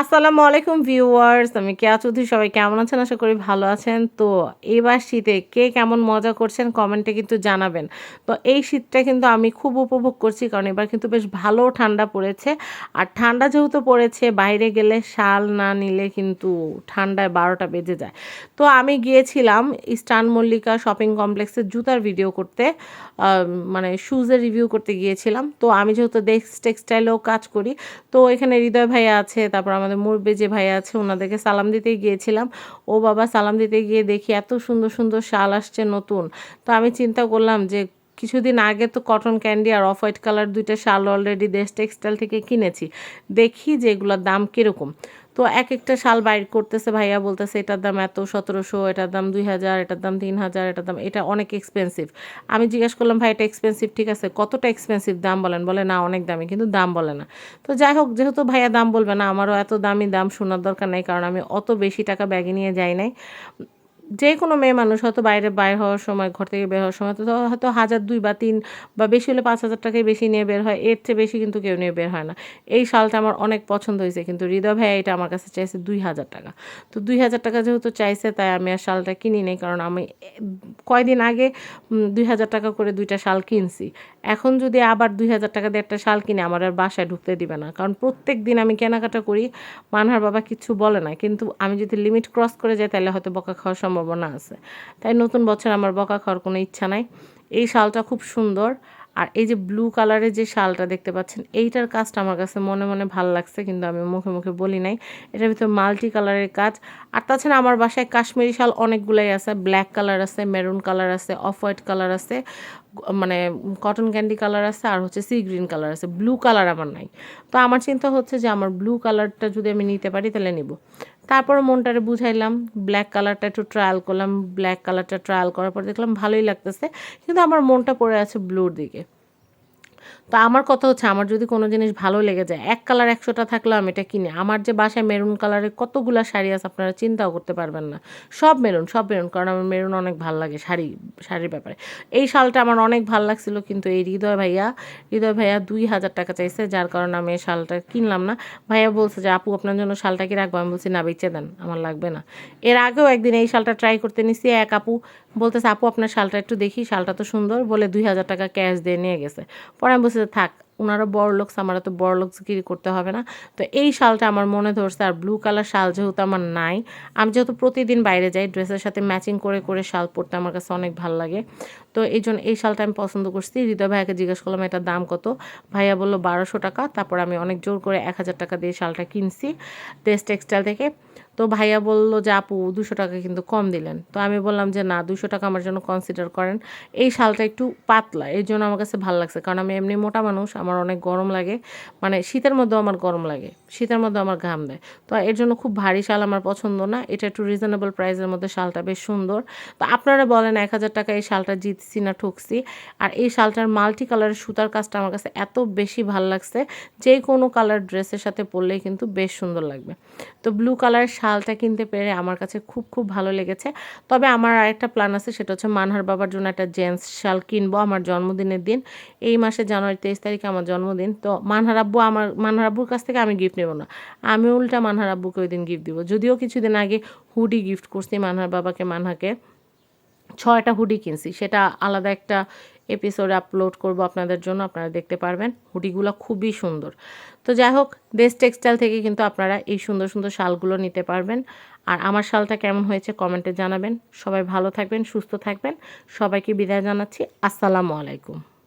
আসসালামু আলাইকুম ভিউয়ার্স, আমি কেয়া চৌধুরী, সবাই কেমন আছেন? আশা করি ভালো আছেন। তো এবার শীতে কে কেমন মজা করছেন কমেন্টে কিন্তু জানাবেন। তো এই শীতটা কিন্তু আমি খুব উপভোগ করছি, কারণ এবার কিন্তু বেশ ভালো ঠান্ডা পড়েছে। আর ঠান্ডা যেহেতু পড়েছে, বাইরে গেলে শাল না নিলে কিন্তু ঠান্ডায় বারোটা বেজে যায়। তো আমি গিয়েছিলাম স্টান মল্লিকা শপিং কমপ্লেক্সের জুতার ভিডিও করতে মানে শুজের রিভিউ করতে গিয়েছিলাম। তো আমি যেহেতু ডেক্স টেক্সটাইলেও কাজ করি, তো এখানে হৃদয় ভাইয়া আছে, তারপর আমাদের মুরবে যে ভাই আছে, ওনাদেরকে সালাম দিতে গিয়েছিলাম। ও বাবা সালাম দিতে গিয়ে দেখি এত সুন্দর সুন্দর শাল আসছে নতুন। তো আমি চিন্তা করলাম যে কিছুদিন আগে তো কটন ক্যান্ডি আর অফ হোয়াইট কালার দুইটা শাল অলরেডি দেশ টেক্সটাইল থেকে কিনেছি। দেখি যে এগুলোর দাম কীরকম। তো এক একটা শাল বাইর করতেছে ভাইয়া, বলতেছে এটার দাম এত, সতেরোশো, এটার দাম দুই হাজার এটার দাম তিন হাজার এটার দাম, এটা অনেক এক্সপেন্সিভ আমি জিজ্ঞেস করলাম, ভাই, এটা এক্সপেন্সিভ ঠিক আছে? কতটা এক্সপেন্সিভ দাম বলেন? বলে, না, অনেক দামি, কিন্তু দাম বলে না। তো যাই হোক, যেহেতু ভাইয়া দাম বলবে না, আমারও এত দামি দাম শোনার দরকার নেই, কারণ আমি অত বেশি টাকা ব্যাগে নিয়ে যাই নাই। যে কোনো মেয়ে মানুষ হয়তো বাইরে বাইর হওয়ার সময়, ঘর থেকে বের হওয়ার সময়, তো হয়তো হাজার, দুই বা তিন বা বেশি হলে পাঁচ হাজার টাকাই বেশি নিয়ে বের হয়। এর চেয়ে বেশি কিন্তু কেউ নিয়ে বের হয় না। এই শালটা আমার অনেক পছন্দ হয়েছে কিন্তু হৃদয় ভাই এটা আমার কাছে চাইছে দুই হাজার টাকা। তো দুই হাজার টাকা যেহেতু চাইছে, তাই আমি আর শালটা কিনি নেই কারণ আমি কয়দিন আগে দুই হাজার টাকা করে দুইটা শাল কিনছি। এখন যদি আবার দুই হাজার টাকা দিয়ে একটা শাল কিনে, আমার আর বাসায় ঢুকতে দিবে না। কারণ প্রত্যেক দিন আমি কেনাকাটা করি, মানহার বাবা কিছু বলে না। কিন্তু আমি যদি লিমিট ক্রস করে যাই, তাহলে হয়তো বকা খাওয়ার সম্ভাবনা আছে। তাই নতুন বছর আমার বকা খাওয়ার কোনো ইচ্ছা নাই। এই শালটা খুব সুন্দর। আর এই যে ব্লু কালারের যে শালটা দেখতে পাচ্ছেন, এইটার কাজটা আমার কাছে মনে মনে ভালো লাগছে, কিন্তু আমি মুখে মুখে বলি নাই। এটার ভিতরে মাল্টি কালারের কাজ। আর তাছাড়া আমার বাসায় কাশ্মীরি শাল অনেকগুলাই আছে। ব্ল্যাক কালার আছে মেরুন কালার আছে অফ হোয়াইট কালার আছে মানে কটন ক্যান্ডি কালার আছে, আর হচ্ছে সি গ্রিন কালার আছে। ব্লু কালার আমার নাই। তো আমার চিন্তা হচ্ছে যে আমার ব্লু কালারটা যদি আমি নিতে পারি, তাহলে নিব। তারপর মনটারে বুঝাইলাম ব্ল্যাক কালারটা একটু ট্রায়াল করলাম ব্ল্যাক কালারটা ট্রায়াল করার পর দেখলাম ভালোই লাগতেছে, কিন্তু আমার মনটা পড়ে আছে ব্লুর দিকে। তো আমার কথা হচ্ছে, আমার যদি কোনো জিনিস ভালো লেগে যায়, এক কালার একশোটা থাকলেও আমি এটা কিনি। আমার যে বাসায় মেরুন কালারের কতগুলো শাড়ি আছে আপনারা চিন্তাও করতে পারবেন না। সব মেরুন সব মেরুন কারণ আমার মেরুন অনেক ভালো লাগে শাড়ি, শাড়ির ব্যাপারে। এই শালটা আমার অনেক ভালো লাগছিল, কিন্তু এই হৃদয় ভাইয়া হৃদয় ভাইয়া দুই হাজার টাকা চাইছে, যার কারণে আমি এই শালটা কিনলাম না। ভাইয়া বলছে যে, আপু, আপনার জন্য শালটা কি রাখব? আমি বলছি, না, বেঁচে দেন, আমার লাগবে না। এর আগেও একদিন এই শালটা ট্রাই করতে নিছি, এক আপু বলতেছে, আপু, আপনার শালটা একটু দেখি, শালটা তো সুন্দর। বলে দুই হাজার টাকা ক্যাশ দিয়ে নিয়ে গেছে। পরে আমি বলছি থাক ওনারা বড় লোকস আমরা তো বড় লোকসগিরি করতে হবে না। তো এই শালটা আমার মনে ধরছে, আর ব্লু কালার শাল যেহেতু আমার নাই, আমি যেহেতু প্রতিদিন বাইরে যাই, ড্রেসের সাথে ম্যাচিং করে করে শাল পরতে আমার কাছে অনেক ভালো লাগে। তো এই জন্য এই শালটা আমি পছন্দ করছি। হৃদয় ভাইয়াকে জিজ্ঞেস করলাম এটার দাম কত? ভাইয়া বলল, বারোশো টাকা। তারপর আমি অনেক জোর করে এক হাজার টাকা দিয়ে শালটা কিনছি, দেশ টেক্সটাইল থেকে। তো ভাইয়া বলল যে, আপু, দুশো টাকা কিন্তু কম দিলেন। তো আমি বললাম যে, না, দুশো টাকা আমার জন্য কনসিডার করেন। এই শালটা একটু পাতলা এই জন্য আমার কাছে ভালো লাগছে। কারণ আমি এমনি মোটা মানুষ, আমার অনেক গরম লাগে। মানে শীতের মধ্যেও আমার গরম লাগে, শীতের মধ্যে আমার ঘাম দেয়। তো এর জন্য খুব ভারী শাল আমার পছন্দ না। এটা একটু রিজনেবল প্রাইসের মধ্যে শালটা বেশ সুন্দর। তো আপনারা বলেন, এক হাজার টাকা এই শালটা জিতছি না ঠকছি? আর এই শালটার মাল্টি কালারের সুতার কাজটা আমার কাছে এত বেশি ভালো লাগছে, যে কোনো কালার ড্রেসের সাথে পরলেই কিন্তু বেশ সুন্দর লাগবে। তো ব্লু কালারের শালটা কিনতে পেরে আমার কাছে খুব খুব ভালো লেগেছে। তবে আমার আরেকটা প্ল্যান আছে, সেটা হচ্ছে মানহার বাবার জন্য একটা জেন্টস শাল কিনবো আমার জন্মদিনের দিন। এই মাসে জানুয়ারি তেইশ তারিখে আমার জন্মদিন। তো মানহার আব্বু আমার, মানহার আব্বুর কাছ থেকে আমি গিফট নেব না। আমি উল্টা মানহার আব্বুকে ওই দিন গিফট দিব। যদিও কিছুদিন আগে হুডি গিফট করছি মানহার বাবাকে, মানহাকে। ছয়টা হুডি কিনছি। সেটা আলাদা একটা এপিসোডে আপলোড করব আপনাদের জন্য, আপনারা দেখতে পারবেন। হুডিগুলো খুবই সুন্দর। তো যাই হোক দেশ টেক্সটাইল থেকে কিন্তু আপনারা এই সুন্দর সুন্দর শালগুলো নিতে পারবেন। আর আমার শালটা কেমন হয়েছে কমেন্টে জানাবেন। সবাই ভালো থাকবেন, সুস্থ থাকবেন। সবাইকে বিদায় জানাচ্ছি। আসসালামু আলাইকুম।